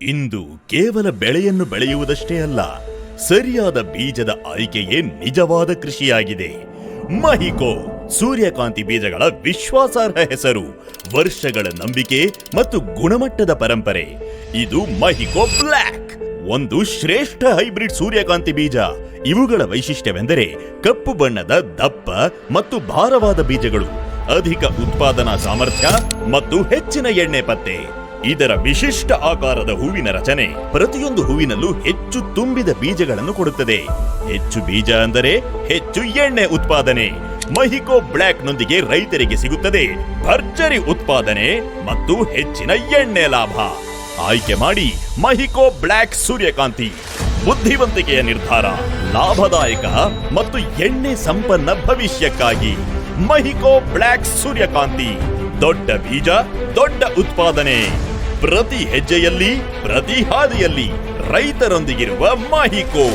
ಇಂದು ಕೇವಲ ಬೆಳೆಯನ್ನು ಬೆಳೆಯುವುದಷ್ಟೇ ಅಲ್ಲ, ಸರಿಯಾದ ಬೀಜದ ಆಯ್ಕೆಯೇ ನಿಜವಾದ ಕೃಷಿಯಾಗಿದೆ. ಮಹಿಕೋ, ಸೂರ್ಯಕಾಂತಿ ಬೀಜಗಳ ವಿಶ್ವಾಸಾರ್ಹ ಹೆಸರು, ವರ್ಷಗಳ ನಂಬಿಕೆ ಮತ್ತು ಗುಣಮಟ್ಟದ ಪರಂಪರೆ. ಇದು ಮಹಿಕೋ ಬ್ಲ್ಯಾಕ್, ಒಂದು ಶ್ರೇಷ್ಠ ಹೈಬ್ರಿಡ್ ಸೂರ್ಯಕಾಂತಿ ಬೀಜ. ಇವುಗಳ ವೈಶಿಷ್ಟ್ಯವೆಂದರೆ ಕಪ್ಪು ಬಣ್ಣದ ದಪ್ಪ ಮತ್ತು ಭಾರವಾದ ಬೀಜಗಳು, ಅಧಿಕ ಉತ್ಪಾದನಾ ಸಾಮರ್ಥ್ಯ ಮತ್ತು ಹೆಚ್ಚಿನ ಎಣ್ಣೆ ಪತ್ತೆ. ಇದರ ವಿಶಿಷ್ಟ ಆಕಾರದ ಹೂವಿನ ರಚನೆ ಪ್ರತಿಯೊಂದು ಹೂವಿನಲ್ಲೂ ಹೆಚ್ಚು ತುಂಬಿದ ಬೀಜಗಳನ್ನು ಕೊಡುತ್ತದೆ. ಹೆಚ್ಚು ಬೀಜ ಅಂದರೆ ಹೆಚ್ಚು ಎಣ್ಣೆ ಉತ್ಪಾದನೆ. ಮಹಿಕೋ ಬ್ಲ್ಯಾಕ್ ನೊಂದಿಗೆ ರೈತರಿಗೆ ಸಿಗುತ್ತದೆ. ಭರ್ಜರಿ ಉತ್ಪಾದನೆ ಮತ್ತು ಹೆಚ್ಚಿನ ಎಣ್ಣೆ ಲಾಭ. ಆಯ್ಕೆ ಮಾಡಿ ಮಹಿಕೋ ಬ್ಲ್ಯಾಕ್ ಸೂರ್ಯಕಾಂತಿ. ಬುದ್ಧಿವಂತಿಕೆಯ ನಿರ್ಧಾರ, ಲಾಭದಾಯಕ ಮತ್ತು ಎಣ್ಣೆ ಸಂಪನ್ನ ಭವಿಷ್ಯಕ್ಕಾಗಿ. ಮಹಿಕೋ ಬ್ಲ್ಯಾಕ್ ಸೂರ್ಯಕಾಂತಿ. ದೊಡ್ಡ ಬೀಜ, ದೊಡ್ಡ ಉತ್ಪಾದನೆ. ಪ್ರತಿ ಹೆಜ್ಜೆಯಲ್ಲಿ ಪ್ರತಿ ಹಾದಿಯಲ್ಲಿ ರೈತರೊಂದಿಗಿರುವ ಮಾಹಿಕೋ